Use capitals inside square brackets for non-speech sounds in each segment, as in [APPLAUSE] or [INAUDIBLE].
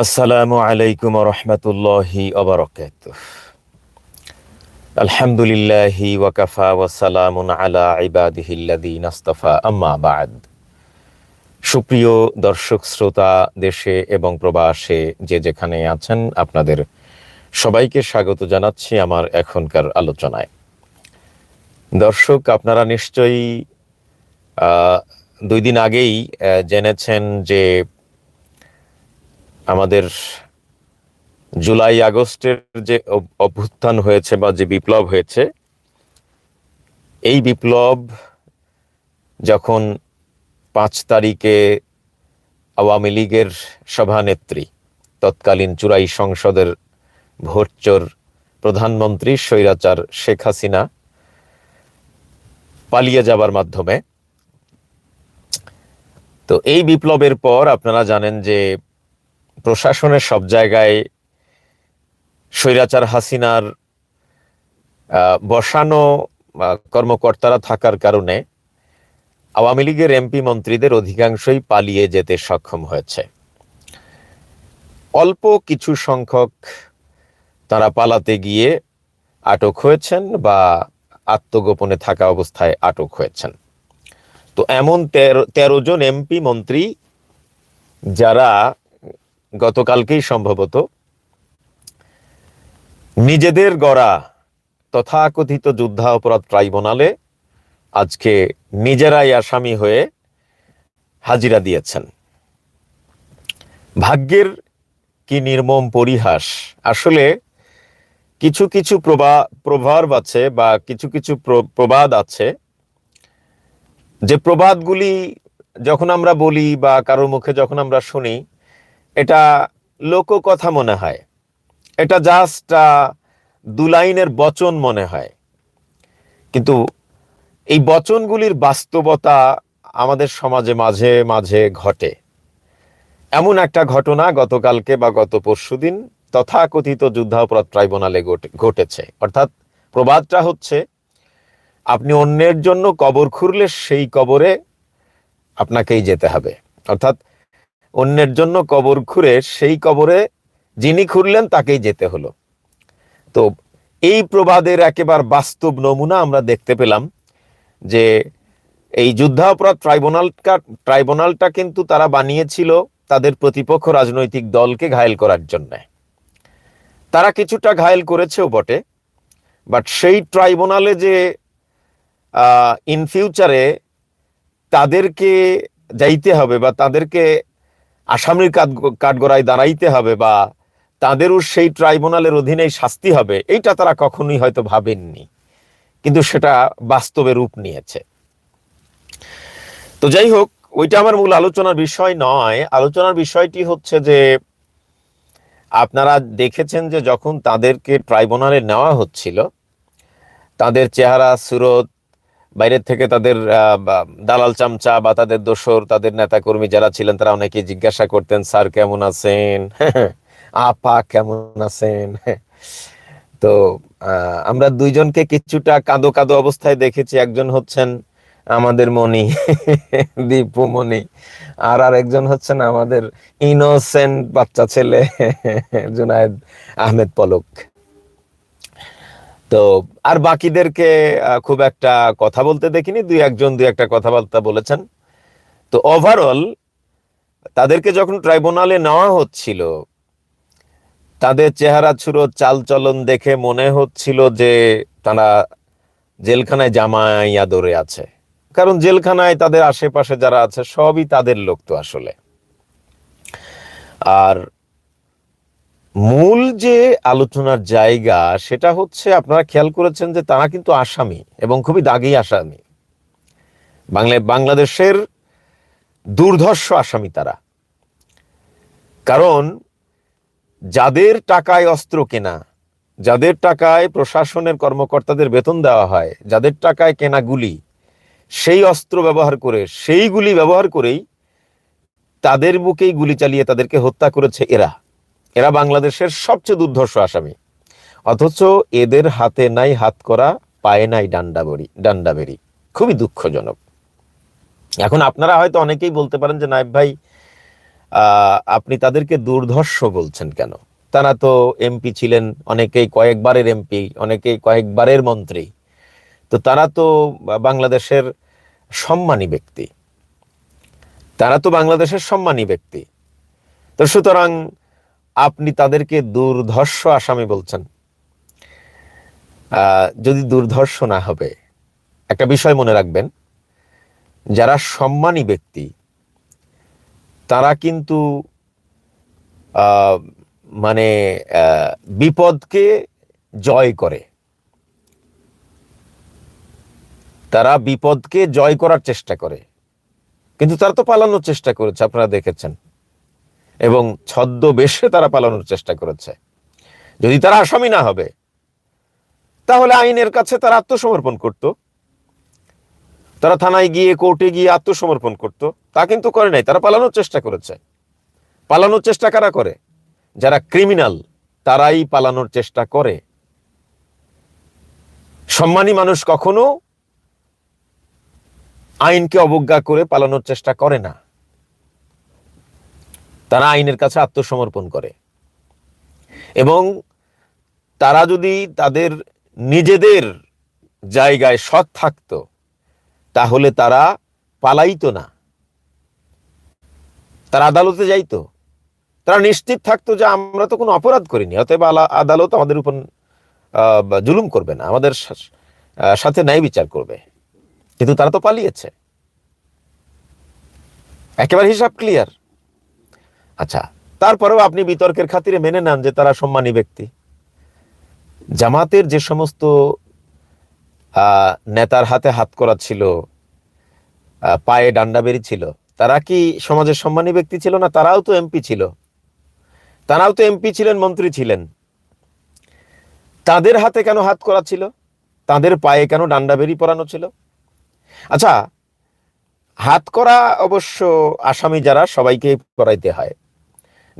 আসসালামু আলাইকুম রহমতুল্লাহি অবরকাত আলহামদুলিল্লাহি ওয়াকাফা ওয়াসালামুন আলা ইবাদিহিল্লাদিন আস্তাফা, আম্মা বাদ। সুপ্রিয় দর্শক, শ্রোতা, দেশে এবং প্রবাসে যে যেখানে আছেন, আপনাদের সবাইকে স্বাগত জানাচ্ছি আমার এখনকার আলোচনায়। দর্শক, আপনারা নিশ্চয়ই দুই দিন আগেই জেনেছেন যে আমাদের জুলাই আগস্টের যে অভ্যুত্থান হয়েছে বা যে বিপ্লব হয়েছে, এই বিপ্লব যখন পাঁচ তারিখে আওয়ামী লীগের সভানেত্রী, তৎকালীন চুরাই সংসদের ভোটচোর প্রধানমন্ত্রী স্বৈরাচার শেখ হাসিনা পালিয়ে যাবার মাধ্যমে, তো এই বিপ্লবের পর আপনারা জানেন যে প্রশাসনের সব জায়গায় স্বৈরাচার হাসিনার বসানো কর্মকর্তারা থাকার কারণে আওয়ামী লীগের এমপি মন্ত্রীদের অধিকাংশই পালিয়ে যেতে সক্ষম হয়েছে। অল্প কিছু সংখ্যক তারা পালাতে গিয়ে আটক হয়েছেন বা আত্মগোপনে থাকা অবস্থায় আটক হয়েছেন। তো এমন তেরো তেরো জন এমপি মন্ত্রী যারা গতকালকেই সম্ভবত, নিজেদের গড়া তথাকথিত যুদ্ধাপরাধ ট্রাইব্যুনালে আজকে নিজেরাই আসামি হয়ে হাজিরা দিয়েছেন। ভাগ্যের কি নির্মম পরিহাস? আসলে কিছু কিছু প্রবা প্রভাব আছে বা কিছু কিছু প্র- প্রবাদ আছে। যে প্রবাদগুলি যখন আমরা বলি বা কারোর মুখে যখন আমরা শুনি এটা লোককথা মনে হয়। এটা জাস্ট দু লাইনের বচন মনে হয়। কিন্তু এই বচনগুলির বাস্তবতা আমাদের সমাজে মাঝে মাঝে ঘটে। এমন একটা ঘটনা গতকালকে বা গত পরশুদিন তথাকথিত যুদ্ধাপরাধ ট্রাইব্যুনালে ঘটে- ঘটেছে। অর্থাৎ প্রবাদটা হচ্ছে, আপনি অন্যের জন্য কবর খুঁড়লে সেই কবরে আপনাকেই যেতে হবে। অর্থাৎ অন্যের জন্য কবর খুঁড়ে সেই কবরে যিনি খুঁড়লেন তাকেই যেতে হলো। তো এই প্রবাদের একেবারে বাস্তব নমুনা আমরা দেখতে পেলাম যে এই যুদ্ধাপরাধ ট্রাইব্যুনালটা ট্রাইব্যুনালটা কিন্তু তারা বানিয়েছিল তাদের প্রতিপক্ষ রাজনৈতিক দলকে ঘায়েল করার জন্য। তারা কিছুটা ঘায়েল করেছেও বটে, বাট সেই ট্রাইব্যুনালে যে ইন ফিউচারে তাদেরকে যাইতে হবে বা তাদেরকে আসামির কাঠ কাঠগড়ায় দাঁড়াইতে হবে বা তাদেরও সেই ট্রাইব্যুনালের অধীনেই শাস্তি হবে, এইটা তারা কখনোই হয়তো ভাবেননি। কিন্তু সেটা বাস্তবে রূপ নিয়েছে। তো যাই হোক, ওইটা আমার মূল আলোচনার বিষয় নয়। আলোচনার বিষয়টি হচ্ছে যে, আপনারা দেখেছেন যে যখন তাদেরকে ট্রাইব্যুনালে নেওয়া হচ্ছিল, তাদের চেহারা, সুরত বাইরের থেকে তাদের দালাল চামচা বা তাদের দোসর তাদের নেতাকর্মী যারা ছিলেন, তারা অনেকে জিজ্ঞাসা করতেন, স্যার কেমন আছেন? [LAUGHS] আপা কেমন আছেন? [LAUGHS] তো আমরা দুইজনকে কিছুটা কাঁদো কাঁদো অবস্থায় দেখেছি। একজন হচ্ছেন আমাদের মণি, [LAUGHS] দীপু মণি, আর আর একজন হচ্ছেন আমাদের ইনোসেন্ট বাচ্চা ছেলে, জুনায়েদ আহমেদ পলক। তো আর বাকিদেরকে খুব একটা কথা বলতে দেখিনি, দুই একজন দুই একটা কথাবার্তা বলেছেন। তো ওভারঅল তাদেরকে যখন ট্রাইব্যুনালে নেওয়া হচ্ছিল, তাদের চেহারা ছুড়ো চাল চলন দেখে মনে হচ্ছিল যে তারা জেলখানায় জামাই আদরে আছে। কারণ জেলখানায় তাদের আশেপাশে যারা আছে, সবই তাদের লোক তো আসলে। আর মূল যে আলোচনার জায়গা, সেটা হচ্ছে আপনারা খেয়াল করেছেন যে তারা কিন্তু আসামি এবং খুবই দাগি আসামি। বাংলা, বাংলাদেশের দুর্ধর্ষ আসামি তারা। কারণ যাদের টাকায় অস্ত্র কেনা, যাদের টাকায় প্রশাসনের কর্মকর্তাদের বেতন দেওয়া হয়, যাদের টাকায় কেনা গুলি, সেই অস্ত্র ব্যবহার করে, সেই গুলি ব্যবহার করেই তাদের বুকেই গুলি চালিয়ে তাদেরকে হত্যা করেছে এরা। এরা বাংলাদেশের সবচেয়ে দুর্ধর্ষ আসামি। অথচ এদের হাতে নাই হাত করা, পায়ে নাই ডান্ডা বড়ি, ডান্ডা বেরি খুবই দুঃখজনক। এখন আপনারা হয়তো অনেকেই বলতে পারেন যে নাইব ভাই আপনি তাদেরকে দুর্ধর্ষ বলছেন কেন? তারা তো এমপি ছিলেন, অনেকেই কয়েকবারের এমপি, অনেকেই কয়েকবারের মন্ত্রী। তো তারা তো বাংলাদেশের সম্মানী ব্যক্তি। তারা তো বাংলাদেশের সম্মানী ব্যক্তি। তো সুতরাং আপনি তাদেরকে দুর্ধর্ষ আসামি বলছেন। যদি দুর্ধর্ষ না হবে, একটা বিষয় মনে রাখবেন, যারা সম্মানী ব্যক্তি, তারা কিন্তু মানে বিপদকে জয় করে। তারা বিপদকে জয় করার চেষ্টা করে। কিন্তু তারা তো পালানোর চেষ্টা করেছে, আপনারা দেখেছেন। এবং ছদ্মবেশে তারা পালানোর চেষ্টা করেছে। যদি তারা আসামি না হবে, তাহলে আইনের কাছে তারা আত্মসমর্পণ করত। তারা থানায় গিয়ে, কোর্টে গিয়ে আত্মসমর্পণ করত। তা কিন্তু করে নাই, তারা পালানোর চেষ্টা করেছে। পালানোর চেষ্টা কারা করে? যারা ক্রিমিনাল, তারাই পালানোর চেষ্টা করে। সম্মানী মানুষ কখনো আইনকে অবজ্ঞা করে পালানোর চেষ্টা করে না। তারা আইনের কাছে আত্মসমর্পণ করে। এবং তারা যদি তাদের নিজেদের জায়গায় সৎ থাকত, তাহলে তারা পালাইতো না। তারা আদালতে যাইতো। তারা নিশ্চিত থাকতো যে আমরা তো কোনো অপরাধ করিনি, অতএব আদালত আমাদের উপর জুলুম করবে না, আমাদের সাথে ন্যায় বিচার করবে। কিন্তু তারা তো পালিয়েছে। একেবারে হিসাব ক্লিয়ার আচ্ছা। তারপরেও আপনি বিতর্কের খাতিরে মেনে নেন যে তারা সম্মানী ব্যক্তি। জামাতের যে সমস্ত নেতার হাতে হাত করা ছিল পায়ে ডান্ডা বেরি ছিল, তারা কি সমাজের সম্মানী ব্যক্তি ছিল না? তারাও তো এমপি ছিল। তারাও তো এমপি ছিলেন, মন্ত্রী ছিলেন। তাদের হাতে কেন হাত করা ছিল? তাদের পায়ে কেন ডান্ডা বেরি পরানো ছিল? আচ্ছা হাত করা অবশ্য আসামি যারা সবাইকে পড়াইতে হয়।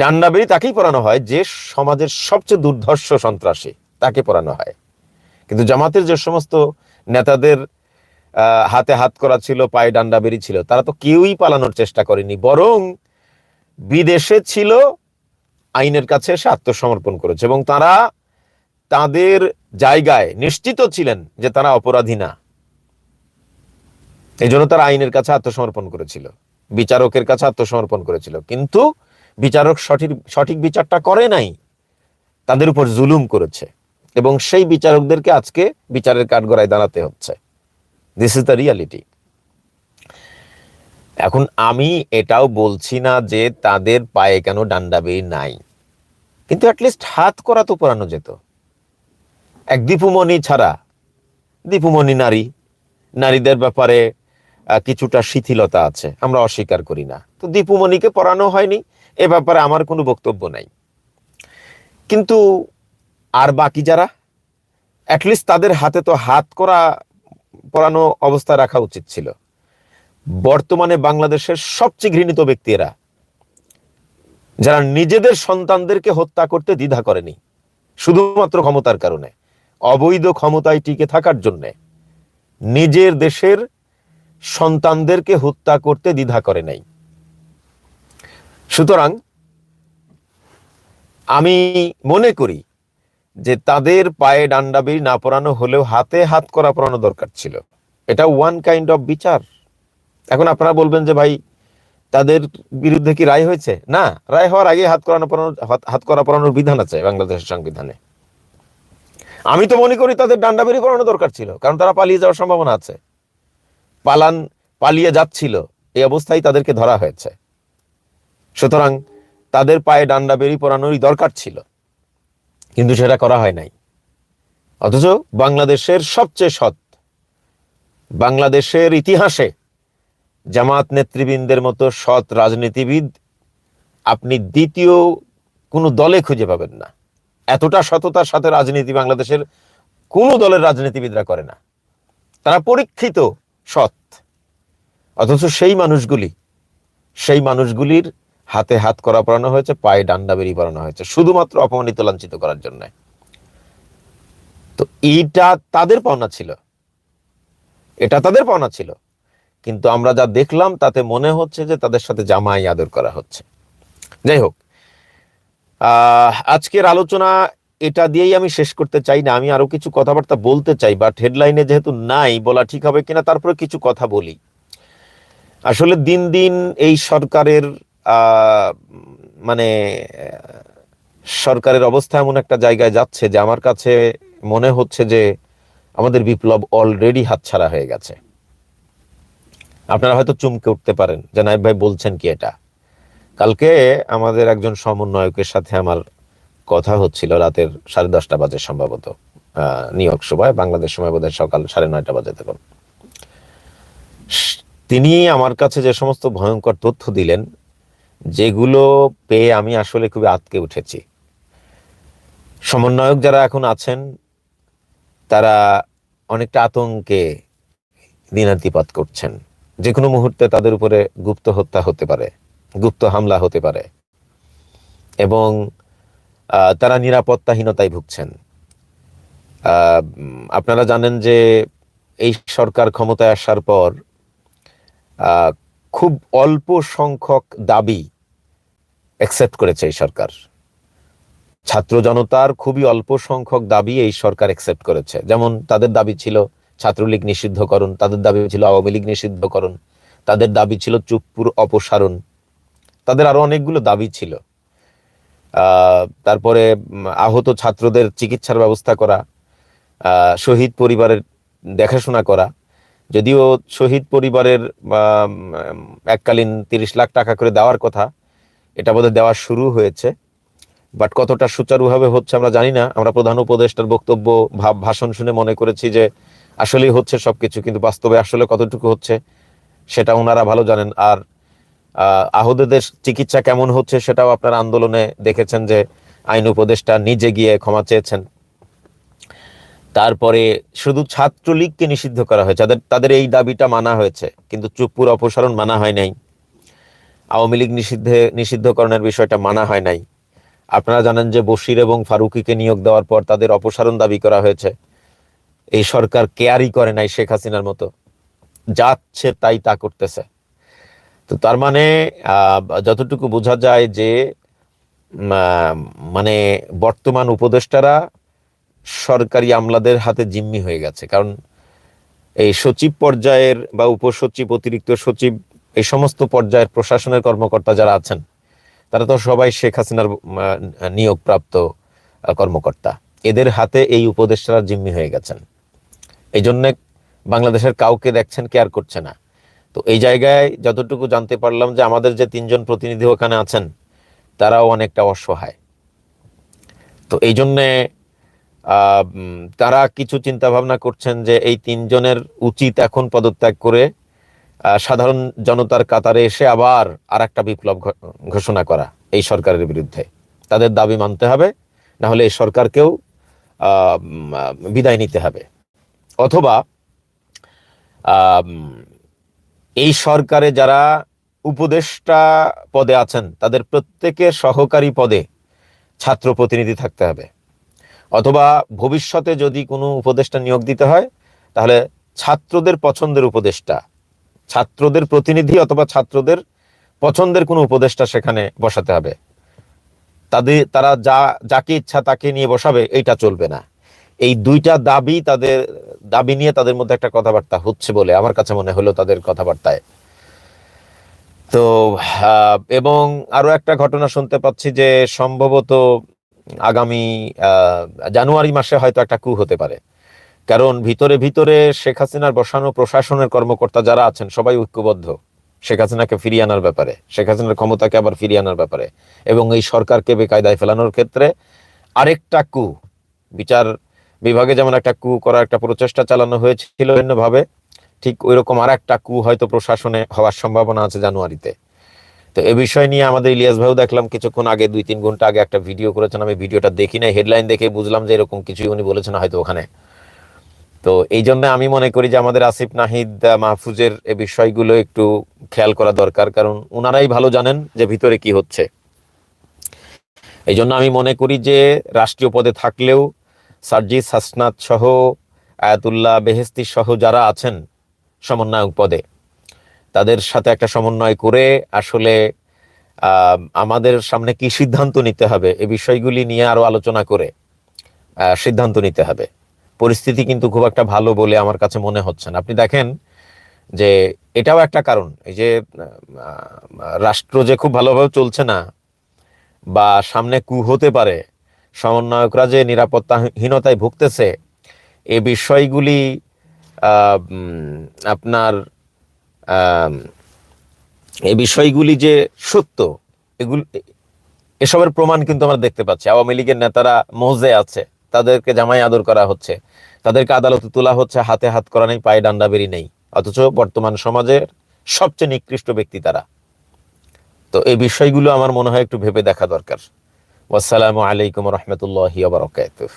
ডান্ডা বেরি তাকেই পড়ানো হয় যে সমাজের সবচেয়ে দুর্ধর্ষ সন্ত্রাসী, তাকে পড়ানো হয়। কিন্তু জামাতের যে সমস্ত নেতাদের হাতে হাত করা ছিল, পায়ে ডান্ডা বেরি ছিল, তারা তো কেউই পালানোর চেষ্টা করেনি, বরং বিদেশে ছিল, আইনের কাছে এসে আত্মসমর্পণ করেছে এবং তারা তাদের জায়গায় নিশ্চিত ছিলেন যে তারা অপরাধী না। এই জন্য তারা আইনের কাছে আত্মসমর্পণ করেছিল, বিচারকের কাছে আত্মসমর্পণ করেছিল। কিন্তু বিচারক সঠিক সঠিক বিচারটা করে নাই, তাদের উপর জুলুম করেছে। এবং সেই বিচারকদেরকে আজকে বিচারের কাঠগড়ায় দাঁড়াতে হচ্ছে। দিস ইজ দ্য রিয়ালিটি এখন আমি এটাও বলছি না যে তাদের পায়ে কেন ডান্ডাবেই নাই। কিন্তু অ্যাটলিস্ট হাত করা তো পরানো যেত। এক দীপুমণি ছাড়া, দীপুমণি নারী, নারীদের ব্যাপারে কিছুটা শিথিলতা আছে। আমরা অস্বীকার করি না। তো দীপুমণিকে পড়ানো হয়নি এ ব্যাপারে আমার কোনো বক্তব্য নাই। কিন্তু আর বাকি যারা অ্যাটলিস্ট তাদের হাতে তো হাত করা, পরানো অবস্থায় রাখা উচিত ছিল। বর্তমানে বাংলাদেশের সবচেয়ে ঘৃণিত ব্যক্তি এরা যারা নিজেদের সন্তানদেরকে হত্যা করতে দ্বিধা করেনি, শুধুমাত্র ক্ষমতার কারণে, অবৈধ ক্ষমতায় টিকে থাকার জন্যে, নিজের দেশের সন্তানদেরকে হত্যা করতে দ্বিধা করে নাই। সুতরাং আমি মনে করি যে তাদের পায়ে ডান্ডাবির না পরানো হলেও হাতে হাত করা পরানো দরকার ছিল। এটা ওয়ান কাইন্ড অফ বিচার। এখন আপনারা বলবেন যে ভাই, তাদের বিরুদ্ধে কি রায় হয়েছে? না, রায় হওয়ার আগে হাত করানো পরানো, হাত- করা পরানোর বিধান আছে বাংলাদেশের সংবিধানে। আমি তো মনে করি তাদের ডান্ডাবেরি করানো দরকার ছিল, কারণ তারা পালিয়ে যাওয়ার সম্ভাবনা আছে। পালান, পালিয়ে যাচ্ছিল, এই অবস্থায় তাদেরকে ধরা হয়েছে। সুতরাং তাদের পায়ে ডান্ডা বেরি পড়ানোরই দরকার ছিল। কিন্তু সেটা করা হয় নাই। অথচ বাংলাদেশের সবচেয়ে সৎ, বাংলাদেশের ইতিহাসে জামাত নেতৃবৃন্দের মতো সৎ রাজনীতিবিদ আপনি দ্বিতীয় কোনো দলে খুঁজে পাবেন না। এতটা সততার সাথে রাজনীতি বাংলাদেশের কোনো দলের রাজনীতিবিদরা করে না। তারা পরীক্ষিত সৎ। অথচ সেই মানুষগুলি, সেই মানুষগুলির হাতে হাত করা পড়ানো হয়েছে, পায়ে ডান্ডা বেরিয়ে পড়ানো হয়েছে। শুধুমাত্র অপমানিত, লাঞ্ছিত করার জন্য। তো এইটা তাদের পাওনা ছিল। এটা তাদের পাওনা ছিল। কিন্তু আমরা যা দেখলাম, তাতে মনে হচ্ছে যে তাদের সাথে জামাই আদর করা হচ্ছে। যাই হোক আজকের আলোচনা এটা দিয়েই আমি শেষ করতে চাই না। আমি আরও কিছু কথাবার্তা বলতে চাই বাট হেডলাইনে যেহেতু নাই, বলা ঠিক হবে কিনা তারপরে কিছু কথা বলি। আসলে দিন দিন এই সরকারের মানে সরকারের অবস্থা এমন একটা জায়গায় যাচ্ছে যে আমার কাছে মনে হচ্ছে যে আমাদের বিপ্লব অলরেডি হাতছাড়া হয়ে গেছে। আপনারা হয়তো চমকে উঠতে পারেন যে নাইব ভাই বলছেন কি এটা। কালকে আমাদের একজন সমন্বয়কের সাথে আমার কথা হচ্ছিল রাতের সাড়ে দশটা বাজে সম্ভবত আহ, নিয়োগ সভায় বাংলাদেশ সময় বোধহয় সকাল সাড়ে নয়টা বাজে তখন। তিনি আমার কাছে যে সমস্ত ভয়ঙ্কর তথ্য দিলেন যেগুলো পেয়ে আমি আসলে খুবই আতকে উঠেছি। সমন্বয়ক যারা এখন আছেন, তারা অনেকটা আতঙ্কে দিনাতিপাত করছেন। যে কোনো মুহূর্তে তাদের উপরে গুপ্ত হত্যা হতে পারে, গুপ্ত হামলা হতে পারে এবং তারা নিরাপত্তাহীনতায় ভুগছেন। আপনারা জানেন যে এই সরকার ক্ষমতায় আসার পর খুব অল্প সংখ্যক দাবি অ্যাকসেপ্ট করেছে এই সরকার। ছাত্র জনতার খুবই অল্প সংখ্যক দাবি এই সরকার অ্যাকসেপ্ট করেছে। যেমন তাদের দাবি ছিল ছাত্রলীগ নিষিদ্ধকরণ, তাদের দাবি ছিল আওয়ামী লীগ নিষিদ্ধকরণ, তাদের দাবি ছিল চুপ্পুর অপসারণ, তাদের আরও অনেকগুলো দাবি ছিল। তারপরে আহত ছাত্রদের চিকিৎসার ব্যবস্থা করা শহীদ পরিবারের দেখাশোনা করা যদিও শহীদ পরিবারের এককালীন তিরিশ লাখ টাকা করে দেওয়ার কথা এটা বোধহয় দেওয়া শুরু হয়েছে। বাট কতটা সুচারুভাবে হচ্ছে আমরা জানি না। আমরা প্রধান উপদেষ্টার বক্তব্য ভাব ভাষণ শুনে মনে করেছি যে আসলেই হচ্ছে সব কিছু কিন্তু বাস্তবে আসলে কতটুকু হচ্ছে সেটা ওনারা ভালো জানেন। আর আহ, আহতদের চিকিৎসা কেমন হচ্ছে সেটাও আপনার আন্দোলনে দেখেছেন যে আইন উপদেষ্টা নিজে গিয়ে ক্ষমা চেয়েছেন। তারপরে শুধু ছাত্রলীগকে নিষিদ্ধ করা হয়েছে। তাদের তাদের এই দাবিটা মানা হয়েছে, কিন্তু চুপ্পুর অপসারণ মানা হয় নাই। আওয়ামী লীগ নিষিদ্ধে, নিষিদ্ধকরণের বিষয়টা মানা হয় নাই। আপনারা জানেন যে বশির এবং ফারুকিকে নিয়োগ দেওয়ার পর তাদের অপসারণ দাবি করা হয়েছে। এই সরকার কেয়ারই করে নাই শেখ হাসিনার মতো। যাচ্ছে তাই তা করতেছে। তো তার মানে যতটুকু বোঝা যায় যে মানে বর্তমান উপদেষ্টারা সরকারি আমলাদের হাতে জিম্মি হয়ে গেছে। কারণ এই সচিব পর্যায়ের বা উপসচিব, অতিরিক্ত সচিব, এই সমস্ত পর্যায়ের প্রশাসনের কর্মকর্তা যারা আছেন, তারা তো সবাই শেখ হাসিনার নিয়োগপ্রাপ্ত কর্মকর্তা। এদের হাতে এই উপদেষ্টারা জিম্মি হয়ে গেছেন। এই জন্যে বাংলাদেশের কাউকে দেখছেন, কেয়ার করছে না। তো এই জায়গায় যতটুকু জানতে পারলাম যে আমাদের যে তিনজন প্রতিনিধি ওখানে আছেন, তারাও অনেকটা অসহায়। তো এই জন্যে তারা কিছু চিন্তা ভাবনা করছেন যে এই তিনজনের উচিত এখন পদত্যাগ করে সাধারণ জনতার কাতারে এসে আবার আর একটা বিপ্লব ঘোষণা করা এই সরকারের বিরুদ্ধে। তাদের দাবি মানতে হবে না হলে এই সরকারকেও বিদায় নিতে হবে। অথবা এই সরকারে যারা উপদেষ্টা পদে আছেন, তাদের প্রত্যেকের সহকারী পদে ছাত্র প্রতিনিধি থাকতে হবে। অথবা ভবিষ্যতে যদি কোনো উপদেষ্টা নিয়োগ দিতে হয়, তাহলে ছাত্রদের পছন্দের উপদেষ্টা, ছাত্রদের প্রতিনিধি অথবা ছাত্রদের পছন্দের কোনো উপদেষ্টা সেখানে বসাতে হবে। তাদের, তারা যা, যাকে ইচ্ছা তাকে নিয়ে বসাবে, এইটা চলবে না। এই দুইটা দাবি তাদের, দাবি নিয়ে তাদের মধ্যে একটা কথাবার্তা হচ্ছে বলে আমার কাছে মনে হলো তাদের কথাবার্তায়। তো এবং আরও একটা ঘটনা শুনতে পাচ্ছি যে সম্ভবত আগামী জানুয়ারি মাসে হয়তো একটা কু হতে পারে। কারণ ভিতরে ভিতরে শেখ হাসিনার বসানো প্রশাসনের কর্মকর্তা যারা আছেন, সবাই ঐক্যবদ্ধ। শেখ হাসিনাকে ফিরিয়ে আনার ব্যাপারে, শেখ হাসিনার ক্ষমতাকে আবার ফিরিয়ে আনার ব্যাপারে। এবং এই সরকারকে বেকায়দায় ফেলানোর ক্ষেত্রে আরেকটা কু বিচার বিভাগে যেমন একটা কু করার একটা প্রচেষ্টা চালানো হয়েছিল ভিন্নভাবে, ঠিক ওই রকম আর একটা কু হয়তো প্রশাসনে হওয়ার সম্ভাবনা আছে জানুয়ারিতে। তো এ বিষয় নিয়ে আমাদের ইলিয়াস ভাইও দেখলাম কিছুক্ষণ আগে, দুই তিন ঘণ্টা আগে একটা ভিডিও করেছেন, আমি ভিডিওটা দেখি নাই, হেডলাইন দেখে বুঝলাম যে এরকম কিছুই উনি বলেছেন হয়তো ওখানে। তো এই জন্য আমি মনে করি যে আমাদের আসিফ নাহিদ মাহফুজের এ বিষয়গুলো একটু খেয়াল করা দরকার, কারণ ওনারাই ভালো জানেন যে ভিতরে কি হচ্ছে। এই জন্য আমি মনে করি যে রাষ্ট্রীয় পদে থাকলেও সার্জিস হাসনাত সহ আয়াতুল্লাহ বেহেস্তি সহ যারা আছেন সমন্বয়ক পদে তাদের সাথে একটা সমন্বয় করে আসলে আমাদের সামনে কি সিদ্ধান্ত নিতে হবে এই বিষয়গুলি নিয়ে আরও আলোচনা করে সিদ্ধান্ত নিতে হবে। পরিস্থিতি কিন্তু খুব একটা ভালো বলে আমার কাছে মনে হচ্ছে না। আপনি দেখেন যে এটাও একটা কারণ, এই যে রাষ্ট্র যে খুব ভালোভাবে চলছে না বা সামনে কু হতে পারে, সমন্বয়করা যে নিরাপত্তাহীনতায় ভুগতেছে এই বিষয়গুলি আপনার এই বিষয়গুলি যে সত্য, এগুলি, এসবের প্রমাণ কিন্তু আমরা দেখতে পাচ্ছি। আওয়ামী লীগের নেতারা মৌজে আছে, তাদেরকে জামাই আদর করা হচ্ছে। তাদেরকে আদালতে তোলা হচ্ছে, হাতে হাত করা নেই, পায়ে ডান্ডা বেরি নেই। অথচ বর্তমান সমাজের সবচেয়ে নিকৃষ্ট ব্যক্তি তারা। তো এই বিষয়গুলো আমার মনে হয় একটু ভেবে দেখা দরকার। ওয়াসসালামু আলাইকুম রহমতুল্লাহ বারকাতুহ।